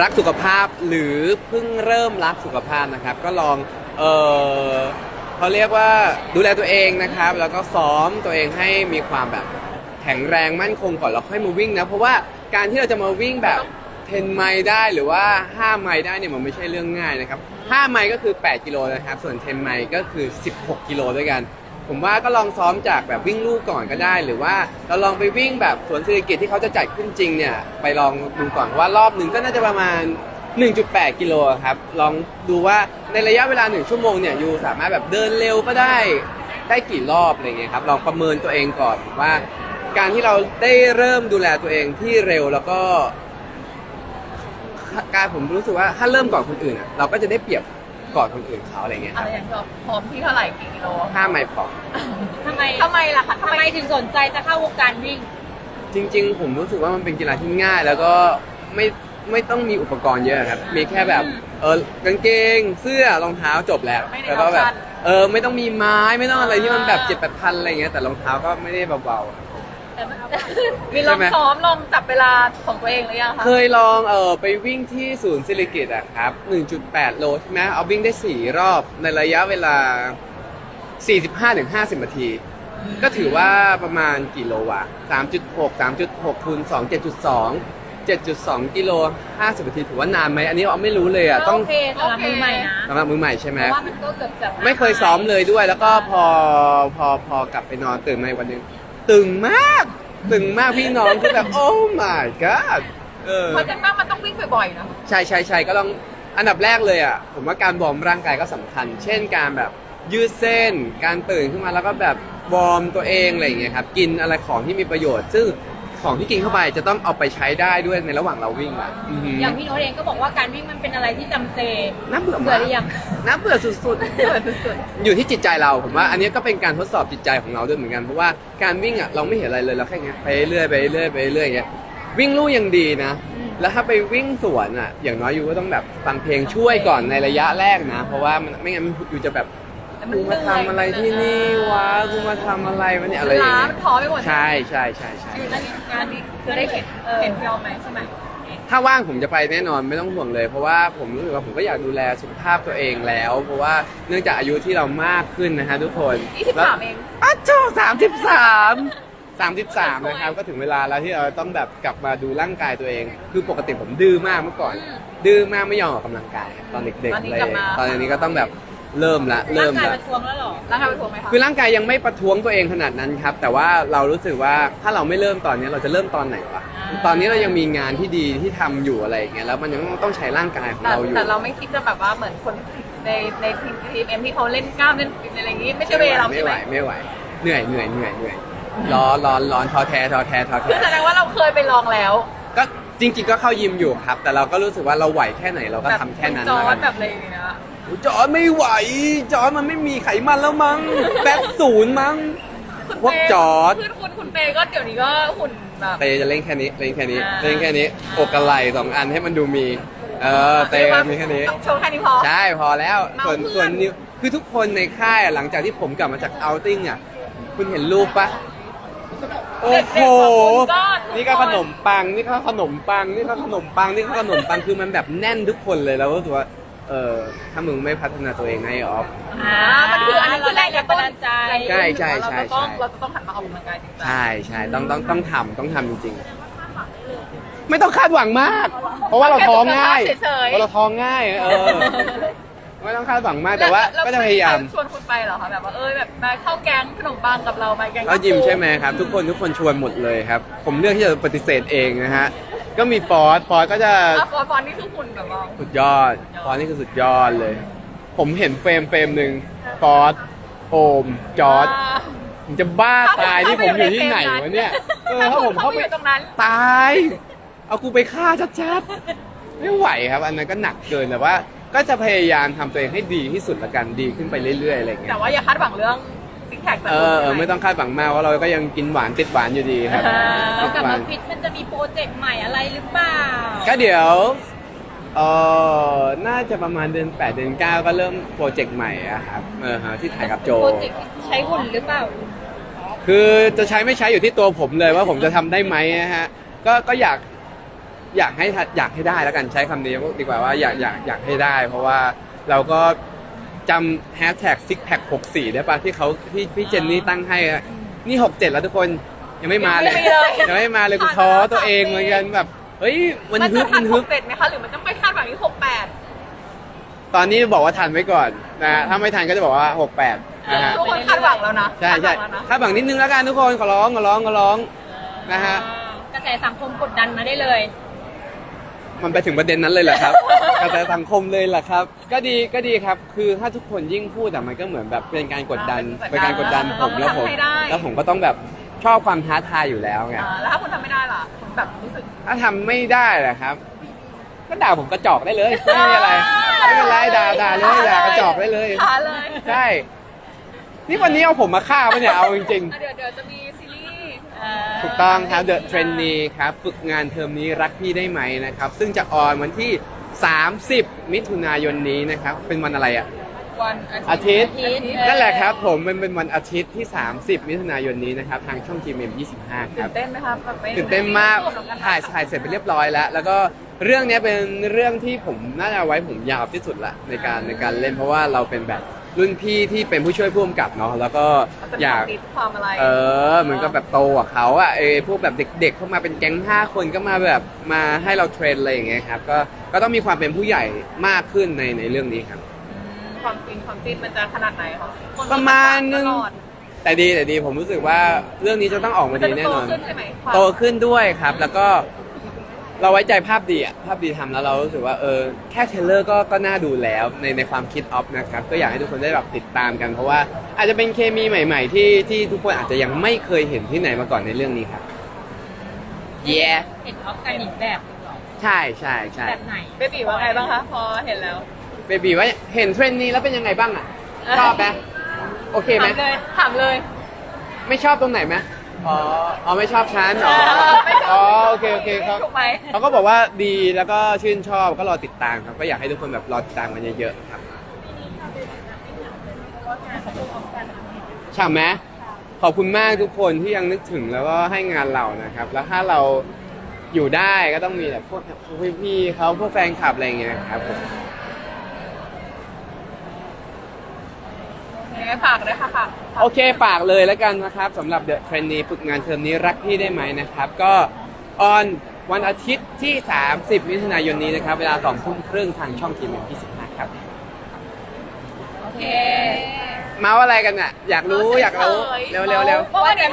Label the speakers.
Speaker 1: รักสุขภาพหรือเพิ่งเริ่มรักสุขภาพนะครับ ก็ลองเออเขาเรียกว่าดูแลตัวเองนะครับ แล้วก็ซ้อมตัวเองให้มีความแบบแข็งแรงมั่นคงก่อนแล้วค่อยมาวิ่งนะ เพราะว่าการที่เราจะมาวิ่งแบบ10ไมล์ได้หรือว่า 5 ไมล์ได้เนี่ยมันไม่ใช่เรื่องง่ายนะครับ 5 ไมล์ก็คือ 8 กิโลนะครับ ส่วน 10 ไมล์ก็คือ 16 กิโลด้วยกัน ผมว่าก็ลองซ้อมจากแบบวิ่งลู่ก่อนก็ได้ หรือว่าเราลองไปวิ่งแบบสวนเศรษฐกิจที่เขาจะจัดขึ้นจริงเนี่ยไปลองดูก่อนว่ารอบหนึ่งก็น่าจะประมาณ 1.8 กิโลครับลองดูว่าในระยะเวลา 1 ชั่วโมงเนี่ยยูสามารถแบบเดินเร็วก็ได้ได้กี่รอบอะไรเงี้ยครับลองประเมินตัวเองก่อนว่า การที่เราได้เริ่มดูแลตัวเองที่เร็วแล้วก็การผมรู้สึกว่าถ้าเริ่มก่อนคนอื่นอะเราก็จะได้เปรียบ ก่อนคนอื่นเขาอะไรเงี้ยค
Speaker 2: อะ
Speaker 1: รับ
Speaker 2: ไรอย่างที่บอกพร้อมที่เท่าไหร่กี่กิโล
Speaker 1: ห้าไมล์พอ
Speaker 3: ทำไม
Speaker 2: ทำไมล่ะคะ
Speaker 3: ทำไมถึงสนใจจะเข้าวงการวิ่ง
Speaker 1: จริง ๆ ผมรู้สึกว่ามันเป็นกีฬาที่ง่าย แล้วก็ไม่ไม่ต้องมีอุปกรณ์เยอะครับ มีแค่แบบเออกางเกงเสื้อรองเท้าจบแล้ว
Speaker 2: ไม่ได้
Speaker 1: แล้วก็แบบ
Speaker 2: ออปชั่น
Speaker 1: เออไม่ต้องมีไม้ไม่ต้องอะไรที่มันแบบเจ็ดแปดพันอะไรเงี้ยแต่รองเท้าก็ไม่ได้เบาๆ
Speaker 3: แต่มัน
Speaker 2: มีลอง
Speaker 1: ใช่ไหม
Speaker 2: ซ้อมลองจับเวลาของตัวเองหรือยังคะ
Speaker 1: เคยลองเออไปวิ่งที่ศูนย์ศิริกิตอะครับ 1.8 โลใช่ไหมเอาวิ่งได้ 4 รอบในระยะเวลา 45-50 นาที ก็ถือว่าประมาณกี่โลวะ3.6 3.6คูณ2 7.2 7.2 กิโล 50นาทีถือว่านานไหมอันนี้เอาไม่รู้เลยอะต้อง
Speaker 3: โอเคสำหรับมือใหม่นะ
Speaker 1: สำหรับมือใหม่ใช่ไหม
Speaker 3: เพราะว่ามันก็เกือบจะ
Speaker 1: ไม่เคยซ้อมเลยด้วย แล้วก็พอพอพอกลับไปนอนตื่นมาอีกวันหนึง ตึงมาก ตึงมากพี่น้องคือแบบโอ้ my god เออ
Speaker 2: เพราะฉะนั้นมันต้องวิ่งบ่อยๆนะ
Speaker 1: ใช่ใช่ใช่ก็ต้องอันดับแรกเลยอะผมว่าการวอร์มร่างกายก็สำคัญ เช่นการแบบยืดเส้น การตื่นขึ้นมาแล้วก็แบบวอร์มตัวเองอะไรอย่างเงี้ยครับกินอะไรของที่มีประโยชน์ ซึ่ง ของที่กินเข้าไปจะต้องเอาไปใช้ได้ด้วยในระหว่างเราวิ่งอะอือหือ
Speaker 3: อย่างพี่โน้ตเองก็บอกว่าการวิ่งมันเป็นอะไรที่จำเจ
Speaker 1: น่าเบื่อ
Speaker 3: เบื่
Speaker 1: มา
Speaker 3: อกหรือยัง
Speaker 1: น่าเบื่อสุดๆอยู่ที่จิตใจเราผมว่า อันนี้ก็เป็นการทดสอบจิตใจของเราด้วยเหมือนกันเพราะว่าการวิ่งอะเราไม่เห็นอะไรเลยเราแค่เงี้ยไปเรื่อยไปเรื่อยไปเรื่อยอย่างเงี้ยวิ่งลู่ยังดีนะ
Speaker 3: อืม
Speaker 1: แล้วถ้าไปวิ่งสวนอะอย่างน้อยยูก็ต้องแบบฟังเพลงช่วยก่อนในระยะแรกนะ เพราะว่ามันไม่งั้นยูจะแบบ กูมาทำอะไรที่นี่วะกูมาทำอะไรวะเนี่ยอะไรอย่าง
Speaker 2: ล้า
Speaker 1: เงี้
Speaker 2: มัน
Speaker 1: ย
Speaker 2: ท้อไปหมด
Speaker 1: ใช่ใช่ใช่ใช่
Speaker 2: อันนี้งานนี้คือได้เห็นเห็นยอมไหมใช่ไหม
Speaker 1: ถ้าว่างผมจะไปแน่นอนไม่ต้องห่วงเลย เพราะว่าผมรู้สึกว่าผมก็อยากดูแลสุขภาพตัวเองแล้ว เพราะว่าเนื่องจากอายุที่เรามากขึ้นนะฮะทุกคน
Speaker 2: 23เอง
Speaker 1: อ้าวโจสามสิบสามสามสิบสามนะครับก็ถึงเวลาแล้วที่เราต้องแบบกลับมาดูร่างกายตัวเอง คือปกติผมดื้อมากเมื่อก่อน ดื้อมากไม่ยอมออกกำลังกายตอนเด็กๆเลยตอนนี้ก็ต้องแบบ เริ่มละ
Speaker 3: ร่า
Speaker 1: เริ่
Speaker 3: ง
Speaker 1: ม
Speaker 3: กาย
Speaker 1: ละ
Speaker 3: ประท้วงแล้วเหรอ
Speaker 2: ร่างกายเป็นห่วงไหมคะ
Speaker 1: คือร่างกายยังไม่ประท้วงตัวเองขนาดนั้นครับ แต่ว่าเรารู้สึกว่าถ้าเราไม่เริ่มตอนนี้เราจะเริ่มตอนไหนวะ
Speaker 3: อ่า
Speaker 1: ตอนนี้เรายังมีงานที่ดีที่ทำอยู่อะไรอย่างเงี้ยแล้วมันยังต้องใช้ร่างกายของ
Speaker 2: แต่
Speaker 1: เราอยู่
Speaker 2: แต่เราไม่คิดจะแบบว่าเหมือนคนในในทีมทีมเอ็มที่เขาเล่นกล้ามเล่นฟิตอะไรอย่างงี้ ไม่ใช่เวลาเรา
Speaker 1: ไม่
Speaker 2: ใช่
Speaker 1: ไห
Speaker 2: ไห
Speaker 1: ว
Speaker 2: ม
Speaker 1: ไม่ไหวเหนื่อยเหนื่อยเหนื่อยเหนื่อยร้อนร้อนร้อนท้อแท้ท้อแท้ท้อ
Speaker 2: คือ
Speaker 1: แท้
Speaker 2: แสดงว่าเราเคยไปลองแล้ว
Speaker 1: ก็จริงๆก็เข้ายิมอยู่ครับ แต่เราก็รู้สึกว่าเราไหวแค่ไหนเราก็ทำแค่นั้น
Speaker 2: จอ
Speaker 1: แล้ว
Speaker 2: ร์
Speaker 1: กั
Speaker 2: ด
Speaker 1: น
Speaker 2: แบบอะไรอย่างเงี้ย
Speaker 1: จอร์ดไม่ไหว จอร์ดมันไม่มีไขมันแล้วมั้งแฟตศูนย์มั้ง พวกจอร์จ
Speaker 2: คือคุณคุณเตก็เดี๋ยวนี้ก็หุ่นแบบ
Speaker 1: เตจะเล่นแค่นี้เล่นแค่นี้
Speaker 2: อ่า
Speaker 1: เล่นแค่นี้อกกับไหล่สองอันให้มันดูมี เออเตมีแค่นี้
Speaker 2: โชว์แค่นี้พอ
Speaker 1: ใช่พอแล้วส่วน
Speaker 2: เมาเพื่อน
Speaker 1: ส่วนนิ้วคือทุกคนในค่ายอะหลังจากที่ผมกลับมาจากเอาท์ติ้งอะคุณเห็นรูปปะโอ้โหนี่ก็ขนมปังนี่ก็ขนมปังนี่ก็ขนมปังนี่ก็ขนมปังคือมันแบบแน่นทุกคนเลยแล้วก็รู้สึกว่า เออถ้ามึงไม่พัฒนาตัวเองไงออฟ
Speaker 2: อ่ามันคืออันนี้คือแรงกระตุ้น
Speaker 3: ใจ
Speaker 1: ใช่ใช่ใช่
Speaker 2: เราต้อง
Speaker 1: ใช่
Speaker 2: เราจะต้องหันมาออกกำลังกายจริงๆ
Speaker 1: ใช่ใช่ต้องต้องต้องทำต้องทำจริงๆ ไม่ต้องคาดหวังมาก เพราะว่าเราท้องง่าย
Speaker 2: เฉย
Speaker 1: เพราะเราท้องง่าย เออ ไม่ต้องคาดหวังมากแต่ว่า
Speaker 2: ล้
Speaker 1: ก็จะพยายาม
Speaker 2: ชวนคุณไปเหรอคะแบบว่าเออแบบมาเข้าแก๊งขนมปังกับเรามาแก๊ง
Speaker 1: แล้วยิมใช่ไหมครับ ทุกคนทุกคนชวนหมดเลยครับ ผมเลือกที่จะปฏิเสธเองนะฮะ ก็มีฟอสฟอสก็จะ
Speaker 2: อะฟอนฟอนนี่คือหุ่นแบบว่า
Speaker 1: สุดยอด ฟอสนี่คือสุดยอดเลย ผมเห็นเฟรมเฟรมหนึ่งฟอสโอมจอร์ดผมจะบ้าตายที่ผมอยู่ที่ไหนวะเนี่ยเออถ้าผมเข้าไป
Speaker 2: อยู่ตรงนั้น
Speaker 1: ตาย เอากูไปฆ่าชัดๆไม่ไหวครับ อันนั้นก็หนักเกินแต่ว่า ก็จะพยายามทำตัวเองให้ดีที่สุดละกันดีขึ้นไปเรื่อยๆอะไรอย่างเงี้
Speaker 2: แต่
Speaker 1: ย
Speaker 2: ว่าอย่าคาดหวังเรื่องซิกแพค
Speaker 1: เออเออ ไม่ต้องคาดหวังมากว่าเราก็ยังกินหวานติดหวานอยู่ดีครับ
Speaker 3: เรา
Speaker 1: ติด
Speaker 3: กลับ
Speaker 1: หวา
Speaker 3: มานฟิตมันจะมีโปรเจกต์ใหม่อะไรหรือเปล่า
Speaker 1: ก็เดี๋ยวเออน่าจะประมาณเดือน8เดือน9 ก็เริ่มโปรเจกต์ใหม่อะครับเออฮะที่ถ่ายกับโจ
Speaker 3: โปรเจกต์ที่ใช้หุ่นหรือเปล่า
Speaker 1: คือจะใช้ไม่ใช้อยู่ที่ตัวผมเลยว่าผมจะทำได้ไหมนะฮะก็ก็อยากอยากให้ทัอยากให้ได้แล้วกันใช้คำนี้ดีกว่าว่าอยากอยากอยากให้ได้ เพราะว่าเราก็จำแฮชแท็กซิกแพคหกสี่ได้ปะที่เขาที่พี่เจนนี่ตั้งให้อะนี่หกเจ็ดแล้วทุกคน ยังไม่มาเลย ยังไม่มาเลยกูท้อตัวเองเหมือนกันแบบเฮ้ยมัน
Speaker 2: มัน
Speaker 1: ฮึ
Speaker 2: จะ
Speaker 1: บ
Speaker 2: ทั
Speaker 1: มันน
Speaker 2: ห
Speaker 1: ฮึ
Speaker 2: ก
Speaker 1: บ
Speaker 2: เจ็ดไหมคะหรือมันต้องไปคาดหวังที่หกแปด
Speaker 1: ตอนนี้บอกว่าทันไว้ก่อนนะฮะถ้าไม่ทันก็จะบอกว่าหกแปดนะฮะ
Speaker 2: ทุกคนคาดหวังแล้วนะ
Speaker 1: ใช่ใช่
Speaker 2: คาดหวังแล้วนะ
Speaker 1: ถ้าบังนิดนึงแล้วกันทุกคนขอร้องขอร้องขอร้องนะฮะ
Speaker 3: กระแสสังคมกดดันมาได้เลย
Speaker 1: มันไปถึงประเด็นนั้นเลยเหรอครับ กระแสสังคมเลยเหรอครับ ก็ดีก็ดีครับ คือถ้าทุกคนยิ่งพูดอะมันก็เหมือนแบบเป็นการกดดัน
Speaker 2: อ่า
Speaker 1: เป็นการกดดันผมแล้วผม
Speaker 2: ต้องทำให้ได้
Speaker 1: แล้วผมก็ต้องแบบ ชอบความท้าทายอยู่แล้วไง
Speaker 2: อ่าแล้วถ้าคุณทำไม่ได้ล่ะคุณแบบรู้สึก
Speaker 1: ถ้าทำไม่ได้เหรอครับ ก็ด่าผมกระจอกได้เลย ไม่มีอะไรไม่เป็นไรด่าด่าเลยด่ากระจอกได้เลย
Speaker 2: ท้าเลย
Speaker 1: ใช่นี่วันนี้เอาผมมาฆ่าปะเนี่ยเอาจริง
Speaker 2: อะเดี๋ยวเดี๋ยวจะมีซีรีส์
Speaker 1: ๆถูกต้องครับ The Trainee ครับฝึกงานเทอมนี้รักพี่ได้ไหมนะครับ ซึ่งจะออนวันที่ 30 มิถุนายนนี้นะครับ เป็นวันอะไรอะ
Speaker 2: วัน
Speaker 1: อาทิตย์
Speaker 3: อาทิตย์
Speaker 1: นั่นแหละครับผมมันเป็นวันอาทิตย์ที่ 30 มิถุนายนนี้นะครับ ทางช่อง GMM 25 ค
Speaker 2: ตื่
Speaker 1: รับ
Speaker 2: นเต้นไหมครับแบบไม่
Speaker 1: ตื่นเต้นมากถ่ายถ่ายเสร็จไปเรียบร้อยแล้ว แล้วก็เรื่องเนี้ยเป็นเรื่องที่ผมน่าจะเอาไว้ผมยาวที่สุดละในการในการเล่นเพราะว่าเราเป็นแบบรุ่นพี่ที่เป็นผู้ช่วยผู้กำกับเนาะแล้วก็
Speaker 2: จะมี
Speaker 1: อยาก
Speaker 2: ความคิดความอะไร
Speaker 1: เออเหมือนกับแบบโตกว่าเขาอะเออพวกแบบเด็กๆเข้ามาเป็นแก๊งห้าคนก็มาแบบมาให้เราเทรนอะไรอย่างเงี้ยครับก็ก็ต้องมีความเป็นผู้ใหญ่มากขึ้นในในเรื่องนี้ครับ
Speaker 2: ความจริงความจริงมันจะขนาดไหนคะคน
Speaker 1: ประมาณนึง
Speaker 2: ตลอด
Speaker 1: แต่ดีแต่ดีผมรู้สึกว่าเรื่องนี้จะต้องออกมาดีแน่นอน
Speaker 2: จะโตขึ้นใช่ไหมความ
Speaker 1: โตขึ้นด้วยครับ แล้วก็เราไว้ใจภาพดีอะภาพดีทำแล้วเรารู้สึกว่าเออแค่เทรลเลอร์ก็ก็น่าดูแล้วในในความคิดออฟนะครับ ก็อยากให้ทุกคนได้แบบติดตามกัน เพราะว่าอาจจะเป็นเคมีใหม่ ๆ ที่ที่ทุกคนอาจจะยังไม่เคยเห็นที่ไหนมาก่อนในเรื่องนี้ครับ เย้
Speaker 3: เห็นออฟกันอีกแบบหนึ่งเหรอ
Speaker 1: ใช่ใช่ใช่
Speaker 3: แบบไหน
Speaker 2: เบบีว่าไงบ้างคะพอเห็นแล้ว
Speaker 1: เบบีว่าเห็นเทรนด์นี้แล้วเป็นยังไงบ้างอะชอบไหมโอเคไหม
Speaker 2: ถามเลยถามเลย
Speaker 1: ไม่ชอบตรงไหนไหมอ๋ออ๋อไม่ชอบฉันอ๋อ
Speaker 2: ไม่ชอบ
Speaker 1: อ๋อโอเคโอเคครับ
Speaker 2: ถูกไหม
Speaker 1: เขาก็บอกว่าดีแล้วก็ชื่นชอบก็รอติดตามครับก็อยากให้ทุกคนแบบรอติดตามกันเยอะๆครับฉ่ำไหมขอบคุณมากทุกคนที่ยังนึกถึงแล้วก็ให้งานเรานะครับ แล้วถ้าเราอยู่ได้ก็ต้องมีแบบพวกพี่ๆเขาพวกแฟนคลับอะไรอย่างเงี้ยครับผม
Speaker 2: ยังไงฝากด้วยค่ะค่ะ
Speaker 1: โอเคฝากเลยแล้วกันนะครับสำหรับ The Trainee ฝึกงานเทอมนี้รักพี่ได้ไหมนะครับ ก็ออนวันอาทิตย์ที่ 30 มิถุนายนนี้นะครับ เวลา2ทุ่มครึ่งทางช่องทีม25ครับ
Speaker 2: โอเค
Speaker 1: เมาส์อะไรกันอะอยากรู้อยากรู้เร็วๆเร็วๆ
Speaker 2: เพราะว่าเดี๋ยว